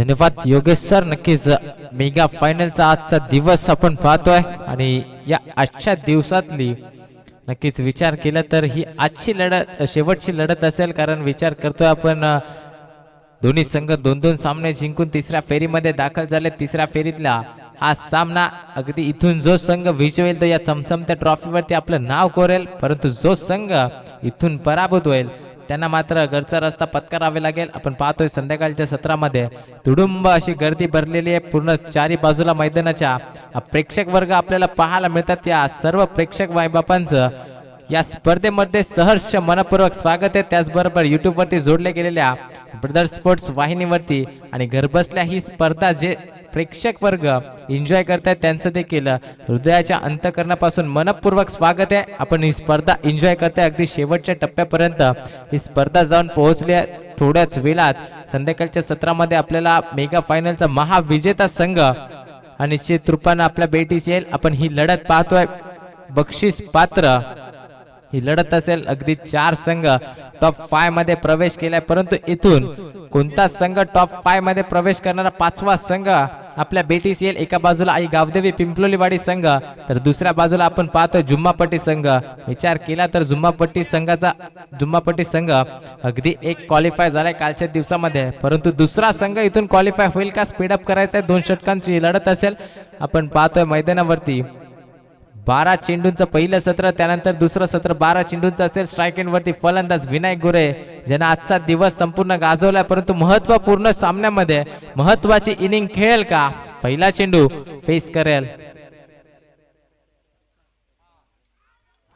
धन्यवाद योगेश सर. नक्कीच मेगा फायनलचा आजचा दिवस आपण पाहतोय. आणि या आजच्या दिवसातली नक्कीच विचार केला तर ही आजची लढत शेवटची लढत असेल. कारण विचार करतोय आपण दोन्ही संघ दोन दोन सामने जिंकून तिसऱ्या फेरीमध्ये दाखल झाले तिसऱ्या फेरीतला हा सामना अगदी इथून जो संघ विजवेल तो या चमचमत्या ट्रॉफीवरती आपलं नाव कोरेल. परंतु जो संघ इथून पराभूत होईल त्यांना मात्र घरचा रस्ता पत्करावे लागेल. आपण पाहतोय संध्याकाळच्या सत्रामध्ये तुडुंब अशी गर्दी भरलेली आहे. पूर्ण चारी बाजूला मैदानाच्या प्रेक्षक वर्ग आपल्याला पाहायला मिळतात. या सर्व प्रेक्षक मायबापांचं या स्पर्धेमध्ये सहर्ष मनपूर्वक स्वागत आहे. त्याचबरोबर युट्यूबवरती जोडल्या गेलेल्या ब्रदर स्पोर्ट्स वाहिनीवरती आणि घरबसल्या ही स्पर्धा जे प्रेक्षक वर्ग एन्जॉय करतायत त्यांचं देखील. हृदयाच्या अंतकरणापासून मनपूर्वक स्वागत आहे. आपण ही स्पर्धा एन्जॉय करताय. अगदी शेवटच्या टप्प्यापर्यंत ही स्पर्धा जाऊन पोहोचली आहे. थोड्याच वेळात संध्याकाळच्या सत्रामध्ये आपल्याला मेगा फायनलचा महाविजेता संघ आणि निश्चित रूपानं आपल्या बेटीस येईल. आपण ही लढत पाहतोय. बक्षीस पात्र. ही लढत असेल. अगदी चार संघ टॉप फायमध्ये प्रवेश केलाय. परंतु इथून कोणता संघ टॉप फायमध्ये प्रवेश करणारा पाचवा संघ आपल्या बेटीस येईल एका बाजूला आई गावदेवी पिंपलोलीवाडी संघ तर दुसऱ्या बाजूला आपण पाहतोय जुम्मापट्टी संघ. विचार केला तर जुम्मापट्टी संघाचा जुम्मापट्टी संघ अगदी एक क्वालिफाय झालाय कालच्या दिवसामध्ये. परंतु दुसरा संघ इथून क्वालिफाय होईल का? स्पीडअप करायचा आहे दोन षटकांची लढत असेल. आपण पाहतोय मैदानावरती. बारा चेंडूंचं पहिलं सत्र त्यानंतर दुसरं सत्र बारा चेंडूंचं असेल. स्ट्राईक वरती फलंदाज विनायक गोरे ज्यानं आजचा दिवस संपूर्ण गाजवलाय परंतु महत्त्वपूर्ण सामन्यामध्ये महत्वाची इनिंग खेळेल का? पहिला चेंडू फेस करेल.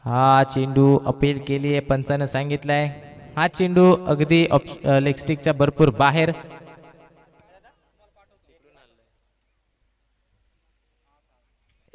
हा चेंडू अपील केली आहे पंचानं सांगितलंय. हा चेंडू अगदी लेगस्टिकच्या भरपूर बाहेर.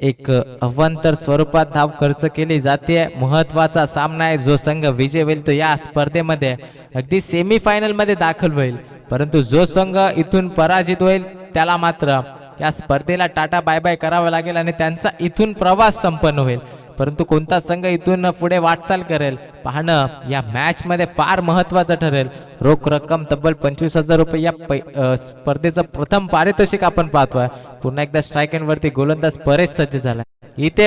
एक अवंतर स्वरूपात धाव खर्च केली जाते. महत्त्वाचा सामना आहे जो संघ विजय होईल तो या स्पर्धेमध्ये अगदी सेमी फायनलमध्ये दाखल होईल. परंतु जो संघ इथून पराजित होईल त्याला मात्र या स्पर्धेला टाटा बाय बाय करावं लागेल आणि त्यांचा इथून प्रवास संपन्न होईल. परंतु कोणता संघ इथून पुढे वाटचाल करेल? पाहणं या मॅच मध्ये फार महत्वाचं ठरेल. रोख रक्कम तब्बल पंचवीस हजार रुपये या पै- स्पर्धेचं प्रथम पारितोषिक आपण पाहतोय. पुन्हा एकदा स्ट्राईक वरती गोलंदाज परेश सज्ज झाला. इथे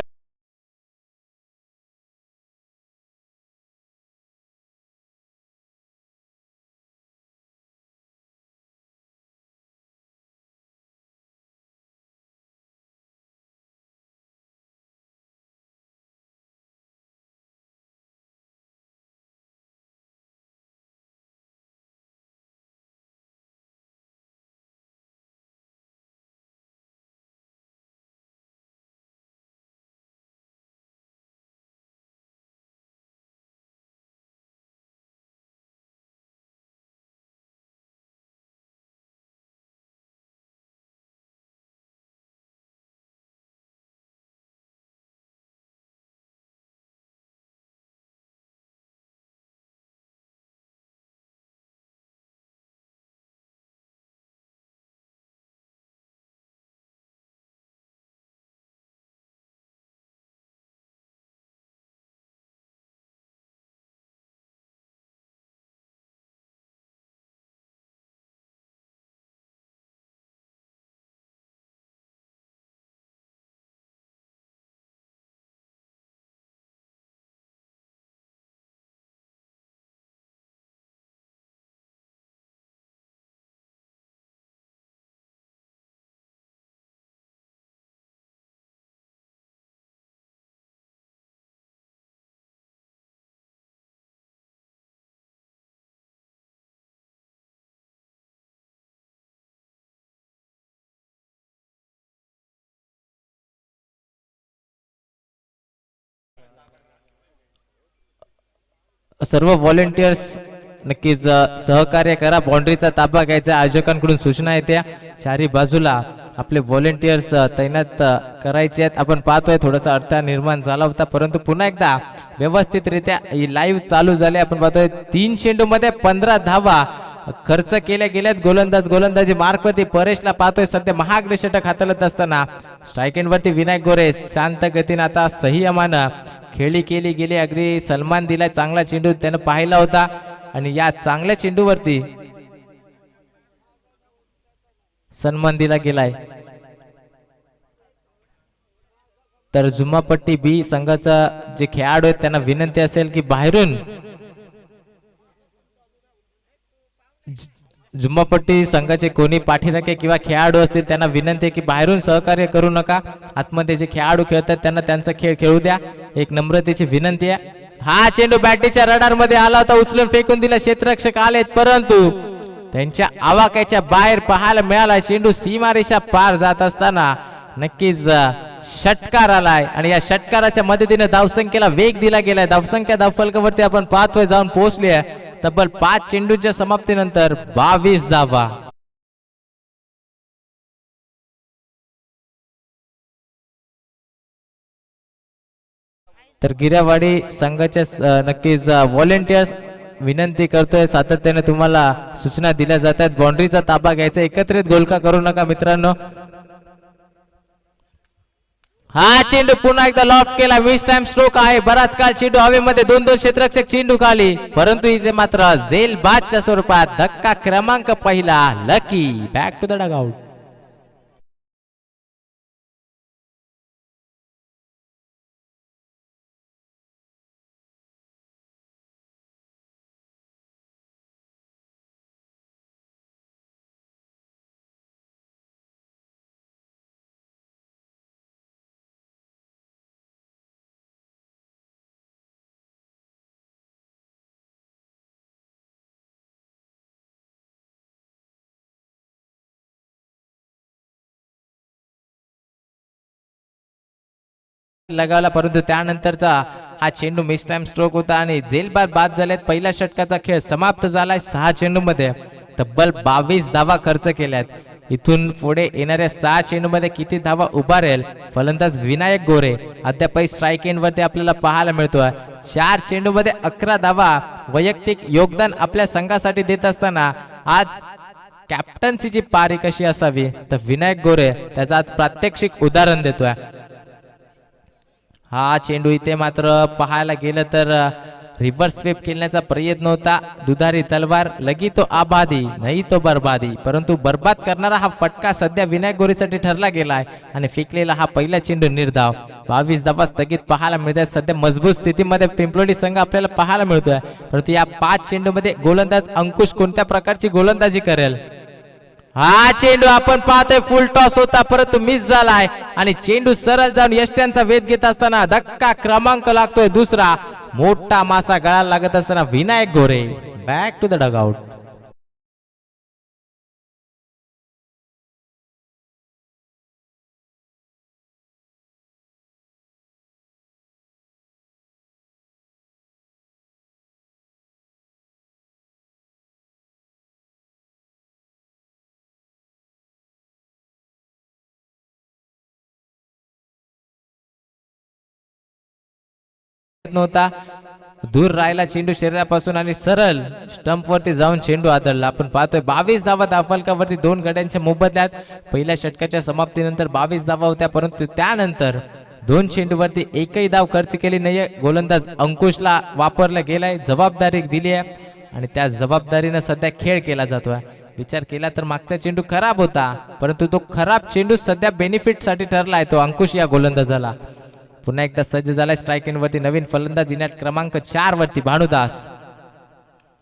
सर्व व्हॉलेंटियर्स नक्कीच सहकार्य करा. बाउंड्रीचा ताबा घ्यायचा. आयोजकांकडून सूचना येत्या. चारी बाजूला आपले व्हॉलेंटियर्स तैनात करायचे आहेत. आपण पाहतोय थोडासा अडथळा निर्माण झाला होता. परंतु पुन्हा एकदा व्यवस्थितरित्या ही लाईव्ह चालू झाली. आपण पाहतोय तीन चेंडू मध्ये पंधरा धावा खर्च केल्या गेल्यात. गोलंदाज गोलंदाजी मार्कवरती परेशला पाहतोय. सध्या महागडे षटक हाताळत असताना स्ट्राईक वरती विनायक गोरे शांत गतीनं आता संयमानं खेळी केली गेली. अगदी सन्मान दिलाय चांगला चेंडू त्यानं पाहिला होता. आणि या चांगल्या चेंडूवरती सन्मान दिला गेलाय. तर जुम्मापट्टी बी संघाचा जे खेळाडू आहेत त्यांना विनंती असेल की बाहेरून जुम्मापट्टी संघाचे कोणी पाठीराखे किंवा खेळाडू असतील त्यांना विनंती आहे की बाहेरून सहकार्य करू नका. आतमध्ये जे खेळाडू खेळतात त्यांना त्यांचा खेळ खेळू द्या. एक नम्रतेची विनंती आहे. हा चेंडू बॅटीच्या रडारमध्ये आला होता उचलून फेकून दिला. क्षेत्ररक्षक आलेत परंतु त्यांच्या आवाक्याच्या बाहेर पाहायला मिळाला. चेंडू सीमारेषा पार जात असताना नक्कीच षटकार आलाय. आणि या षटकाराच्या मदतीने धावसंख्येला वेग दिला गेलाय. धावसंख्या धावफलकावरती आपण पाहतोय जाऊन पोहोचली आहे तब्बल पाच चेंडूच्या समाप्तीनंतर बावीस धावा. तर गिऱ्यावाडी संघाच्या नक्कीच व्हॉलेंटियर्स विनंती करतोय. सातत्याने तुम्हाला सूचना दिल्या जातात. बाउंड्रीचा ताबा घ्यायचा. एकत्रित गोलका करू नका मित्रांनो. हा चेंडू पुन्हा एकदा लॉफ केला. वीस टाइम स्ट्रोक आहे. बराच काळ चेंडू हवेमध्ये दोन दोन क्षेत्रक्षक चेंडू खाली. परंतु इथे मात्र झेल बादच्या स्वरूपात धक्का क्रमांक पहिला. Lucky back to the dug लगावला परंतु त्यानंतरचा हा चेंडू मिस टाइम स्ट्रोक होता आणि जेलबार बाद झाल्यात पहिल्या षटकाचा खेळ समाप्त झालाय सहा चेंडू मध्ये तब्बल बावीस धावा खर्च केल्यात. इथून पुढे येणाऱ्या सहा चेंडू मध्ये किती धावा उभारेल? फलंदाज विनायक गोरे. अद्यापही स्ट्राईक एंड वरती आपल्याला पाहायला मिळतोय. चार चेंडू मध्ये अकरा धावा वैयक्तिक योगदान आपल्या संघासाठी देत असताना आज कॅप्टन्सीची पारी कशी असावी? तर विनायक गोरे त्याचं आज प्रात्यक्षिक उदाहरण देतोय. हा चेंडू इथे मात्र पाहायला गेलं तर रिव्हर्स स्वेप खेळण्याचा प्रयत्न होता. दुधारी तलवार लगी तो आबादी नाही तो बर्बादी. परंतु बर्बाद करणारा हा फटका सध्या विनायक गोरीसाठी ठरला गेलाय आणि फेकलेला हा पहिला चेंडू निर्धाव. बावीस धावा स्थगित पाहायला मिळतात. सध्या मजबूत स्थितीमध्ये पिंपलोडी संघ आपल्याला पाहायला मिळतोय. परंतु या पाच चेंडूमध्ये गोलंदाज अंकुश कोणत्या प्रकारची गोलंदाजी करेल? हा चेंडू आपण पाहतोय फुल टॉस होता परंतु मिस झालाय. आणि चेंडू सरळ जाऊन यष्ट्यांचा वेध घेत असताना धक्का क्रमांक लागतोय दुसरा. मोठा मासा गळाला लागत असताना Vinayak Gore back to the dug नव्हता. दूर राहिला चेंडू शरीरापासून आणि सरळ स्टंप वरती जाऊन चेंडू आदळला. आपण पाहतोय बावीस धावा दाफलकावरती दोन गड्यांच्या मोबदल्यात. पहिल्या षटकाच्या समाप्तीनंतर बावीस धावा होत्या परंतु त्यानंतर दोन चेंडूवरती एकही धाव खर्च केली नाहीये. गोलंदाज अंकुशला वापरला गेलाय जबाबदारी दिली आहे आणि त्या जबाबदारीनं सध्या खेळ केला जातोय. विचार केला तर मागचा चेंडू खराब होता परंतु तो खराब चेंडू सध्या बेनिफिटसाठी आहे तो अंकुश या गोलंदाजाला. पुन्हा एकदा सज्ज झालाय स्ट्राईक वरती नवीन फलंदाज इनाट क्रमांक चार वरती भानुदास.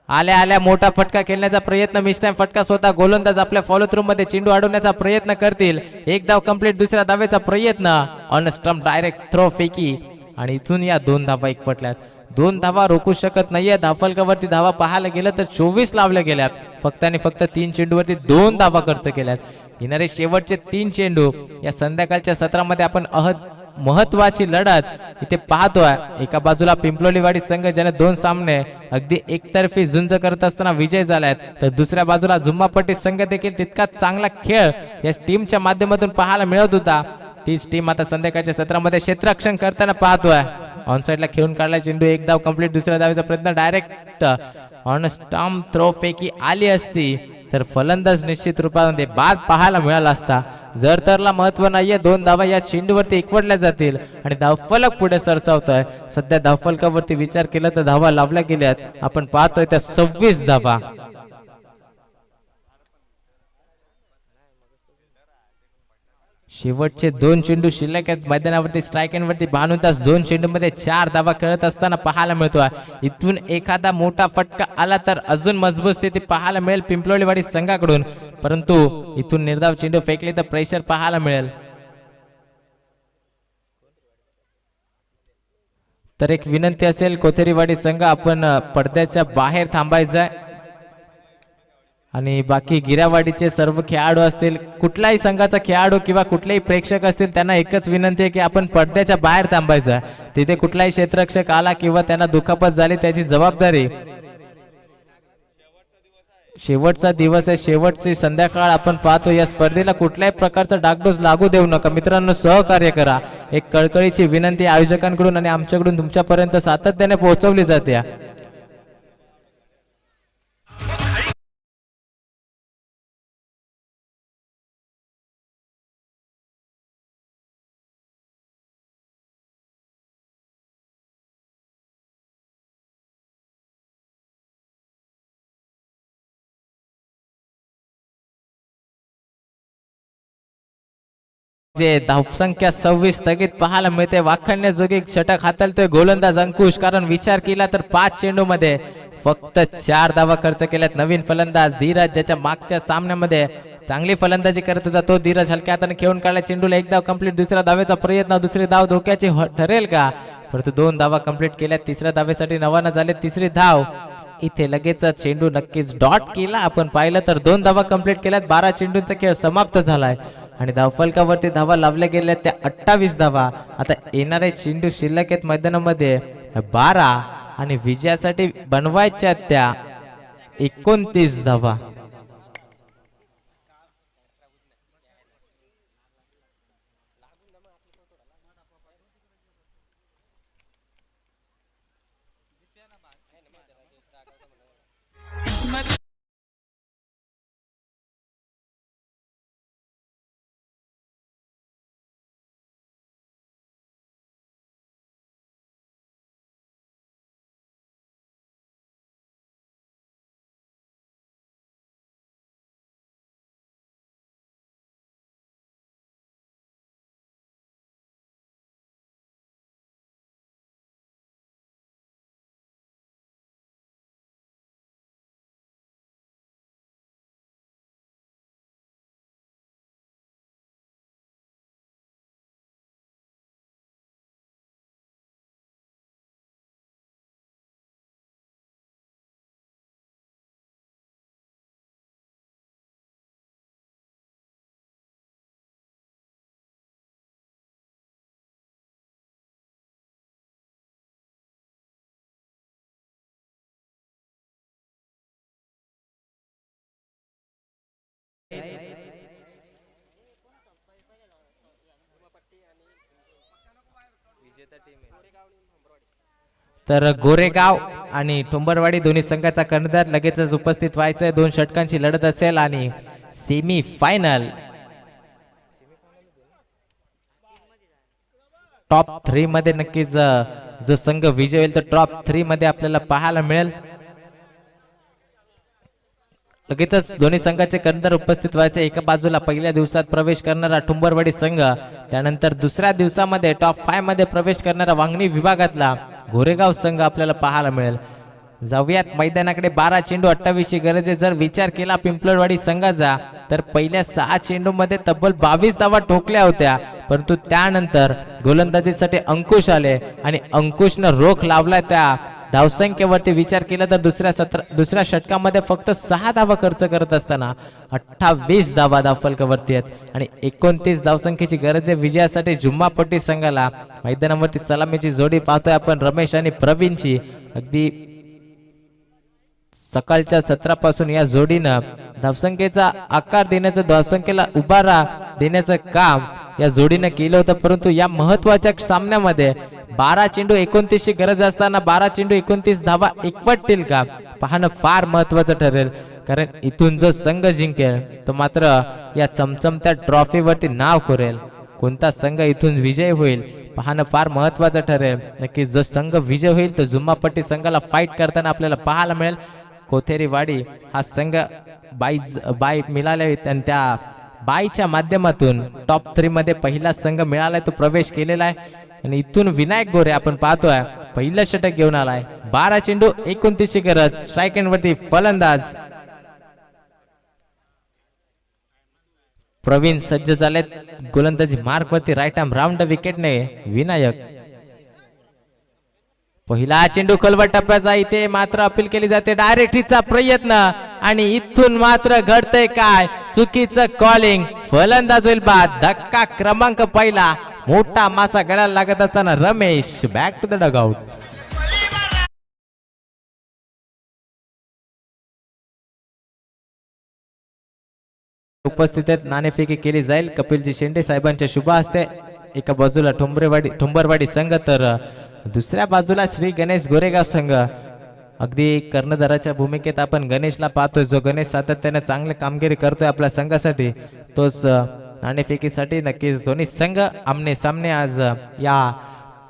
आल्या आल्या मोठा फटका खेळण्याचा प्रयत्न. मिस टाइम फटका स्वतः गोलंदाज आपल्या फॉलो थ्रू मध्ये चेंडू अडवण्याचा प्रयत्न करतील. एक धाव कंप्लीट दुसऱ्या धावेचा प्रयत्न. ऑन स्टंप डायरेक्ट थ्रो फेकी. आणि इथून या दोन धावा एकपटल्यात दोन धावा रोखू शकत नाहीये. धाफलकावरती धावा पाहायला गेलं तर चोवीस लावल्या गेल्यात. फक्त आणि फक्त तीन चेंडूवरती दोन धावा खर्च केल्यात. येणारे शेवटचे तीन चेंडू या संध्याकाळच्या सत्रामध्ये आपण अहद महत्वाची लढत इथे पाहतोय. एका बाजूला पिंपलोलीवाडी संघ ज्याने दोन सामने अगदी एकतर्फी झुंज करत असताना विजय झालाय. तर दुसऱ्या बाजूला झुम्मापट्टी संघ देखील तितका चांगला खेळ या टीमच्या माध्यमातून पाहायला मिळत होता. तीच टीम आता संध्याकाळच्या सत्रामध्ये क्षेत्ररक्षण करताना पाहतोय. ऑन साईडला खेळून काढला चेंडू. एक धाव कंप्लीट दुसऱ्या धावेचा प्रयत्न डायरेक्ट ऑन स्टॉम थ्रो पैकी आली असती. तर फलंदाज निश्चित रूपामध्ये बाद पाहायला मिळाला असता. जर तरला महत्त्व नाहीये. दोन धावा या चेंडूवरती एकवटल्या जातील. आणि धावफलक पुढे सरसावतोय. सध्या धावफलकावरती विचार केला तर धावा लावल्या गेल्यात. आपण पाहतोय त्या सव्वीस धावा. शेवटचे दोन चेंडू शिल्लक आहेत. मैदानावरती स्ट्राईक वरती तास दोन चेंडूमध्ये चार धावा खेळत असताना पाहायला मिळतो इथून एखादा मोठा फटका आला तर अजून मजबूत स्थिती पाहायला मिळेल पिंपलोळीवाडी संघाकडून. परंतु इथून निर्धाव चेंडू फेकले तर प्रेशर पाहायला मिळेल. तर एक विनंती असेल कोथेरीवाडी संघ आपण पडद्याच्या बाहेर थांबायचा आहे आणि बाकी गिरावाडीचे सर्व खेळाडू असतील कुठल्याही संघाचा खेळाडू किंवा कुठलेही प्रेक्षक असतील त्यांना एकच विनंती आहे की आपण पडद्याच्या बाहेर थांबायचं. आहे. तिथे कुठलाही क्षेत्ररक्षक आला किंवा त्यांना दुखापत झाली त्याची जबाबदारी. शेवटचा दिवस आहे शेवटची संध्याकाळ आपण पाहतो या स्पर्धेला कुठल्याही प्रकारचा डागडोस लागू देऊ नका. मित्रांनो सहकार्य करा. एक कळकळीची विनंती आयोजकांकडून आणि आमच्याकडून तुमच्यापर्यंत सातत्याने पोहोचवली जाते. ते धावसंख्या सव्वीस स्थगित पाहायला मिळते वाखाणण्याजोगी षटक हाताळतोय गोलंदाज अंकुश. कारण विचार केला तर पाच चेंडू मध्ये फक्त चार धावा खर्च केल्यात. नवीन फलंदाज धीरज ज्याच्या मागच्या सामन्यामध्ये चांगली फलंदाजी करत होता तो धीरज हलक्या हाताने खेळून काढला. चेंडूला एक धाव कंप्लीट दुसऱ्या धावेचा प्रयत्न दुसरी धाव धोक्याची ठरेल का? परंतु दोन धावा कंप्लीट केल्या तिसऱ्या धावेसाठी नवाना झाले तिसरी धाव. इथे लगेच चेंडू नक्कीच डॉट केला. आपण पाहिलं तर दोन धावा कंप्लीट केल्यात. बारा चेंडूंचा खेळ समाप्त झालाय. आणि धावफलकावरती धावा लावल्या गेल्या त्या अठ्ठावीस धावा. आता येणारे चेंडू शिल्लक आहेत मैदानामध्ये. बारा आणि विजयासाठी बनवायच्या त्या एकोणतीस धावा. तर गोरेगाव आणि टुंबरवाडी दोन्ही संघाचा कर्णधार लगेचच उपस्थित व्हायचं आहे दोन षटकांची लढत असेल आणि सेमी फायनल टॉप थ्री मध्ये नक्कीच जो संघ विजय होईल तर टॉप थ्री मध्ये आपल्याला पाहायला मिळेल. लगेचच दोन्ही संघाचे कर्णधार उपस्थित व्हायचे. एका बाजूला पहिल्या दिवसात प्रवेश करणारा ठुंबरवाडी संघ त्यानंतर दुसऱ्या दिवसामध्ये टॉप फायमध्ये प्रवेश करणारा वांगणी विभागातला गोरेगाव संघ आपल्याला पाहायला मिळेल. जाऊयात मैदानाकडे बारा चेंडू अठ्ठावीसची गरज आहे. जर विचार केला पिंपळवाडी संघाचा तर पहिल्या सहा चेंडूमध्ये तब्बल बावीस धावा ठोकल्या होत्या. परंतु त्यानंतर गोलंदाजीसाठी अंकुश आले आणि अंकुशनं रोख लावलाय त्या. धावसंख्येवरती विचार केला तर दुसऱ्या सत्र दुसऱ्या षटकामध्ये फक्त सहा धावा खर्च करत असताना अठ्ठावीस धावा धावफलकावरती आहेत. आणि एकोणतीस धावसंख्येची गरज आहे. विजयासाठी जुम्मापट्टी संघाला मैदानावरती सलामीची जोडी पाहतोय आपण. रमेश आणि प्रवीणची. अगदी सकाळच्या सत्रापासून या जोडीनं धावसंख्येचा आकार देण्याचं धावसंख्येला उभारा देण्याचं काम या जोडीनं केलं होतं. परंतु या महत्त्वाच्या सामन्यामध्ये बारा चेंडू एकोणतीसची गरज असताना बारा चेंडू एकोणतीस धावा एकवटतील का? पाहणं फार महत्वाचं ठरेल. कारण इथून जो संघ जिंकेल तो मात्र या चमचमत्या ट्रॉफीवरती नाव करेल. कोणता संघ इथून विजय होईल पाहणं फार महत्वाचं ठरेल. नक्की जो संघ विजय होईल तो जुम्मापट्टी संघाला फाईट करताना आपल्याला पाहायला मिळेल. कोथेरीवाडी हा संघ बाई बाई मिळाले आणि त्या बाईच्या माध्यमातून टॉप थ्रीमध्ये पहिला संघ मिळालाय तो प्रवेश केलेला आहे. आणि इथून विनायक गोरे आपण पाहतोय पहिलं षटक घेऊन आलाय. बारा चेंडू एकोणतीसशे गरज. स्ट्राईक वरती फलंदाज. प्रवीण सज्ज झालेत. गोलंदाजी मार्क वरती राईट आर्म राऊंड विकेटने विनायक. पहिला चेंडू खलबट टप्प्याचा इथे मात्र अपील केली जाते. डायरेक्टरीचा प्रयत्न. आणि इथून मात्र घडतंय काय? चुकीचं कॉलिंग फलंदाज होईल बाद. धक्का क्रमांक पहिला. मोठा मासा गळायला लागत असताना Ramesh back to the dugout उपस्थितीत नाणेफेकी केली जाईल. कपिलजी शेंडे साहेबांच्या शुभ हस्ते एका बाजूला ठोंबरेवाडी ठोंबरवाडी संघ तर दुसऱ्या बाजूला श्री गणेश गोरेगाव संघ. अगदी कर्णधाराच्या भूमिकेत आपण गणेशला पाहतोय. जो गणेश सातत्याने चांगली कामगिरी करतोय आपल्या संघासाठी तोच नाणेफेकीसाठी नक्कीच दोन्ही संघ आमने सामने आज या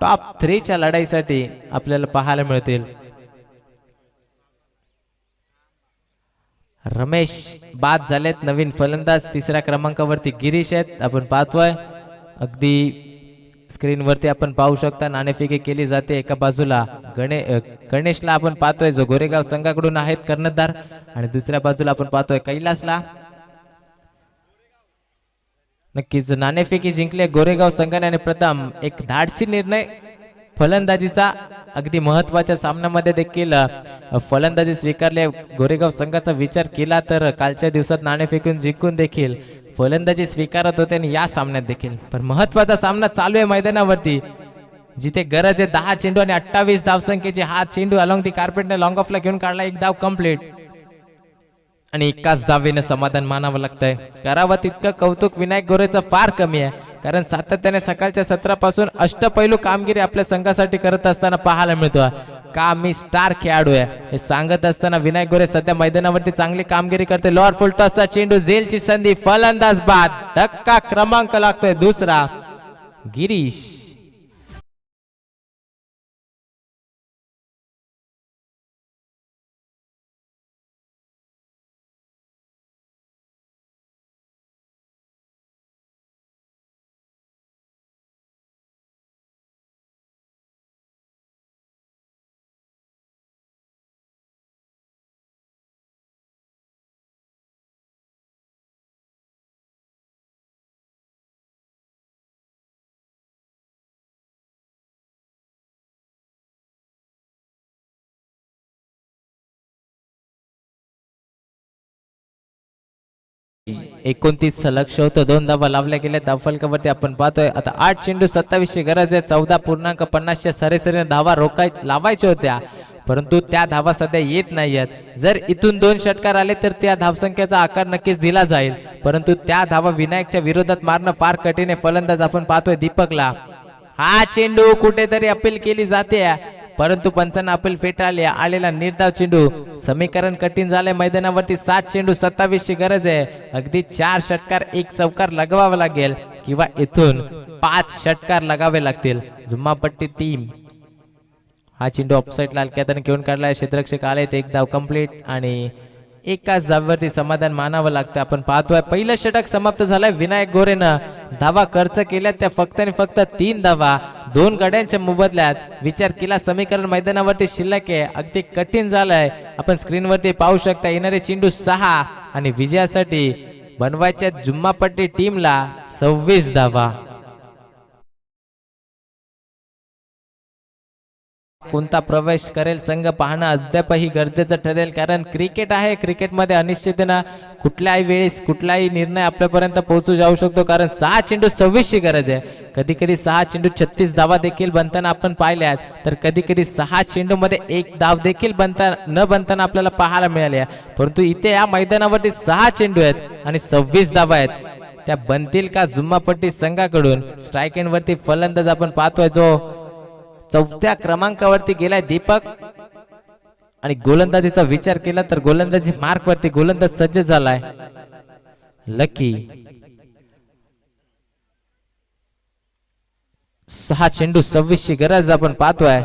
टॉप थ्रीच्या लढाईसाठी आपल्याला पाहायला मिळतील. रमेश बाद झालेत नवीन फलंदाज तिसऱ्या क्रमांकावरती गिरीश आहेत. आपण पाहतोय अगदी स्क्रीनवरती आपण पाहू शकता नाणेफेकी केली जाते एका बाजूला. गणे गणेशला आपण पाहतोय जो गोरेगाव संघाकडून आहेत कर्णधार. आणि दुसऱ्या बाजूला आपण पाहतोय कैलासला. नक्कीच. नाणेफेकी जिंकले गोरेगाव संघाने आणि प्रथम एक धाडसी निर्णय फलंदाजीचा अगदी महत्त्वाच्या सामन्यामध्ये देखील फलंदाजी स्वीकारले. गोरेगाव संघाचा विचार केला तर कालच्या दिवसात नाणेफेकून जिंकून देखील फलंदाजी स्वीकारत होते आणि या सामन्यात देखील. पण महत्त्वाचा सामना चालू आहे मैदानावरती. जिथे गरज आहे दहा चेंडू आणि अठ्ठावीस धावसंख्येची. हा चेंडू अलॉंग दी कार्पेटने लॉंग ऑफला घेऊन काढला. एक धाव कंप्लीट आणि एकाच दावेनं समाधान मानावं लागतंय. करावं तितकं कौतुक विनायक गोरेचं फार कमी आहे. कारण सातत्याने सकाळच्या सत्रापासून अष्टपैलू कामगिरी आपल्या संघासाठी करत असताना पाहायला मिळतो का मी स्टार खेळाडू आहे? हे सांगत असताना विनायक गोरे सध्या मैदानावरती चांगली कामगिरी करते. लॉर फुलटॉसचा चेंडू झेलची संधी फलंदाज बाद. धक्का क्रमांक लागतोय दुसरा. गिरीश. एकोणतीस सलग शोध दोन धावा लावल्या गेल्या. धावफलकावरती आपण पाहतोय. आता आठ चेंडू सत्तावीसशे गरज आहे. चौदा पूर्णांक पन्नासच्या सरेसरीने धावा रोखाय लावायच्या होत्या. परंतु त्या धावा सध्या येत नाहीयेत. जर इथून दोन षटकार आले तर त्या धावसंख्येचा आकार नक्कीच दिला जाईल. परंतु त्या धावा विनायकच्या विरोधात मारणं फार कठीण आहे. फलंदाज आपण पाहतोय दीपकला. हा चेंडू कुठेतरी अपील केली जाते. परंतु पंचांना अपील फेटाळले आलेला निर्धाव चेंडू समीकरण कठीण झालंय. मैदानावरती सात चेंडू सत्तावीसची गरज आहे. अगदी चार षटकार एक चौकार लगावावा लागेल किंवा इथून पाच षटकार लगावे लागतील. झुम्मापट्टी टीम. हा चेंडू ऑफसाईड लालक्यातने घेऊन काढलाय. क्षेत्ररक्षक आले एक धाव कंप्लीट आणि एकाच धाव्यावरती समाधान मानावं लागतं. आपण पाहतोय पहिलं षटक समाप्त झालंय. विनायक गोरेनं धावा खर्च केल्या त्या फक्त आणि फक्त तीन धावा दोन गड्यांच्या मोबदल्यात विचार केला. समीकरण मैदानावरती शिल्लक आहे. अगदी कठीण झालंय. आपण स्क्रीनवरती पाहू शकता येणारे चेंडू सहा आणि विजयासाठी बनवायच्या जुम्मापट्टी टीमला सव्वीस धावा. कोणता प्रवेश करेल संघ पाहणं अद्यापही गरजेचं ठरेल कारण क्रिकेट आहे. क्रिकेटमध्ये अनिश्चिततेनं कुठल्याही वेळेस कुठलाही निर्णय आपल्यापर्यंत पोहोचू जाऊ शकतो कारण सहा चेंडू सव्वीसची गरज आहे. कधी कधी सहा चेंडू छत्तीस धावा देखील बनताना आपण पाहिल्यात तर कधी कधी सहा चेंडूमध्ये एक धाव देखील बनता न बनताना आपल्याला पाहायला मिळाल्या परंतु इथे या मैदानावरती सहा चेंडू आहेत आणि सव्वीस धावा आहेत. त्या बनतील का जुम्मापट्टी संघाकडून? स्ट्राईक वरती फलंदाज आपण पाहतोय जो चौथ्या क्रमांकावरती गेलाय दीपक. आणि गोलंदाजीचा विचार केला तर गोलंदाजी मार्क वरती गोलंदाज सज्ज झालाय. लकी. सहा चेंडू सव्वीसची गरज आपण पाहतोय.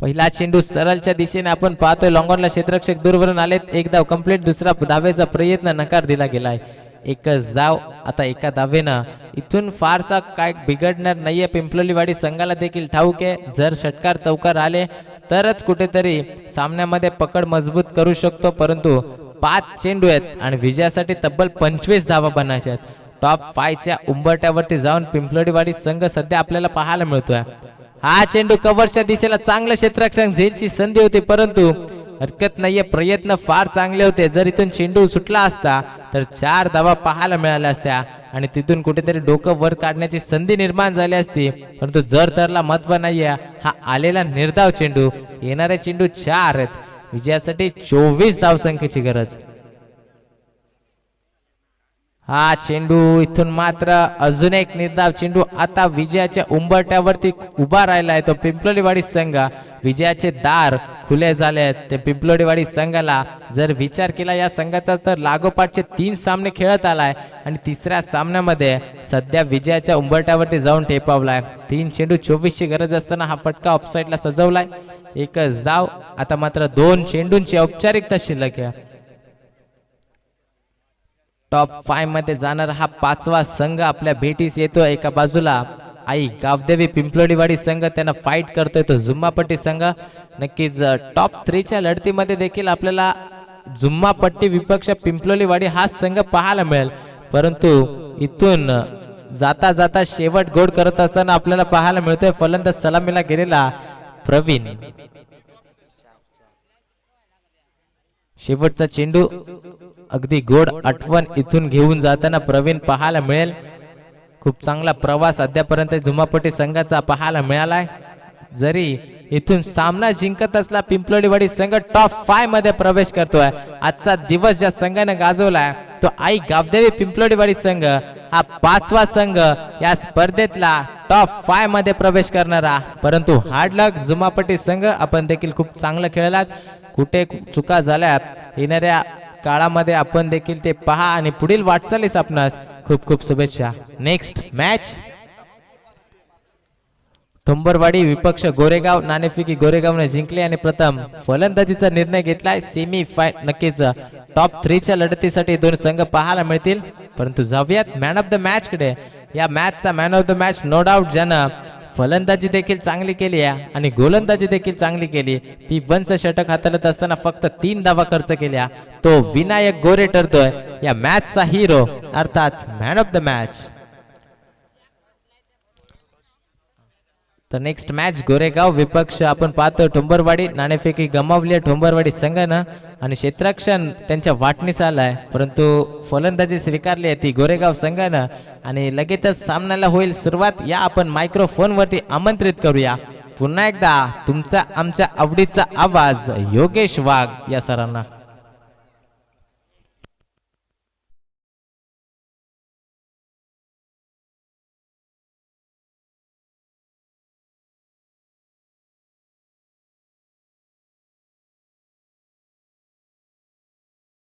पहिला चेंडू सरळच्या दिशेने आपण पाहतोय. लॉंगॉनला क्षेत्रक्षक दूरवरून आलेत. एक धाव कंप्लीट दुसरा धावेचा प्रयत्न नकार दिला गेलाय. एकच जाव. आता एका दावेनं. इथून फारसा काय बिघडणार नाहीये. पिंपलोलीवाडी संघाला देखील ठाऊक आहे. जर षटकार चौकार आले तरच कुठेतरी सामन्यामध्ये पकड मजबूत करू शकतो. परंतु पाच चेंडू आहेत आणि विजयासाठी तब्बल पंचवीस धावा बनायच्या आहेत. टॉप फायच्या उंबरट्यावरती जाऊन पिंपलोडीवाडी संघ सध्या आपल्याला पाहायला मिळतोय. हा चेंडू कव्हरच्या दिशेला चांगलं क्षेत्ररक्षण. झेलची संधी होती परंतु हरकत नाहीये प्रयत्न फार चांगले होते. जर इथून चेंडू सुटला असता तर चार धावा पाहायला मिळाल्या असत्या. आणि तिथून कुठेतरी डोकं वर काढण्याची संधी निर्माण झाली असती. परंतु जर तरला महत्त्व नाहीये हा आलेला निर्धाव चेंडू येणारे चेंडू चार आहेत. विजयासाठी चोवीस धावसंख्येची गरज. हा चेंडू इथून मात्र अजून एक निर्धाव चेंडू आता विजयाच्या उंबरट्यावरती उभा राहिला आहे. तो पिंपलोडीवाडी संघ. विजयाचे दार खुले झाले आहेत. ते पिंपलोडीवाडी संघाला जर विचार केला या संघाचा तर लागोपाठचे तीन सामने खेळत आलाय. आणि तिसऱ्या सामन्यामध्ये सध्या विजयाच्या उंबरट्यावरती जाऊन ठेपावलाय. तीन चेंडू चोवीसची गरज असताना हा फटका ऑफसाईडला सजवलाय. एकच धाव आता मात्र दोन चेंडूंची औपचारिकता शिल्लक आहे. टॉप फायमध्ये जाणारा हा पाचवा संघ आपल्या भेटीस येतो एका बाजूला. आई गावदेवी पिंपलोडीवाडी संघ त्यांना फाईट करतोय तो जुम्मापट्टी संघ. नक्कीच टॉप थ्रीच्या लढतीमध्ये देखील आपल्याला जुम्मापट्टी विपक्ष पिंपलोलीवाडी हा संघ पाहायला मिळेल. परंतु इथून जाता जाता शेवट गोड करत असताना आपल्याला पाहायला मिळतोय फलंदाज सलामीला गेलेला प्रवीण. शेवटचा चेंडू अगदी गोड आठवण इथून घेऊन जाताना प्रवीण पाहायला मिळेल. खूप चांगला प्रवास अद्यापर्यंत जुमापट्टी संघाचा पाहायला मिळालाय. जरी इथून सामना जिंकत असला पिंपलोडीवाडी संघ टॉप फायमध्ये प्रवेश करतोय. आजचा दिवस ज्या संघाने गाजवलाय तो आई गावदेवी पिंपलोडीवाडी संघ हा पाचवा संघ या स्पर्धेतला टॉप फायमध्ये प्रवेश करणारा. परंतु हार्डलक झुमापटी संघ आपण देखील खूप चांगलं खेळलात. कुठे चुका झाल्यात येणाऱ्या काळामध्ये आपण देखील ते पहा आणि पुढील वाटचालीस आपणास खूप खूप शुभेच्छा. नेक्स्ट मॅच ठोंबरवाडी विपक्ष गोरेगाव नाणेफिकी गोरेगावने जिंकले आणि प्रथम फलंदाजीचा निर्णय घेतलाय. सेमी फाय नक्कीच टॉप थ्रीच्या लढतीसाठी दोन संघ पाहायला मिळतील. परंतु जाऊयात मॅन ऑफ द मॅच कडे. या मॅचचा man of the match no doubt ज्यानं फलंदाजी देखील चांगली केली आहे आणि गोलंदाजी देखील चांगली केली ती वंच षटक हाताळत असताना फक्त तीन धावा खर्च केल्या. तो विनायक गोरे ठरतोय या मॅचचा हिरो अर्थात मॅन ऑफ द मॅच तर नेक्स्ट मॅच गोरेगाव विपक्ष आपण पाहतो ठोंबरवाडी नाणेफेकी गमावली आहे ठोंबरवाडी संघानं. आणि क्षेत्रक्षण त्यांच्या वाटणीस आलाय. परंतु फलंदाजी स्वीकारली आहे ती गोरेगाव संघानं. आणि लगेचच सामन्याला होईल सुरुवात या आपण मायक्रोफोनवरती आमंत्रित करूया. पुन्हा एकदा तुमचा आमच्या आवडीचा आवाज योगेश वाघ या सरांना.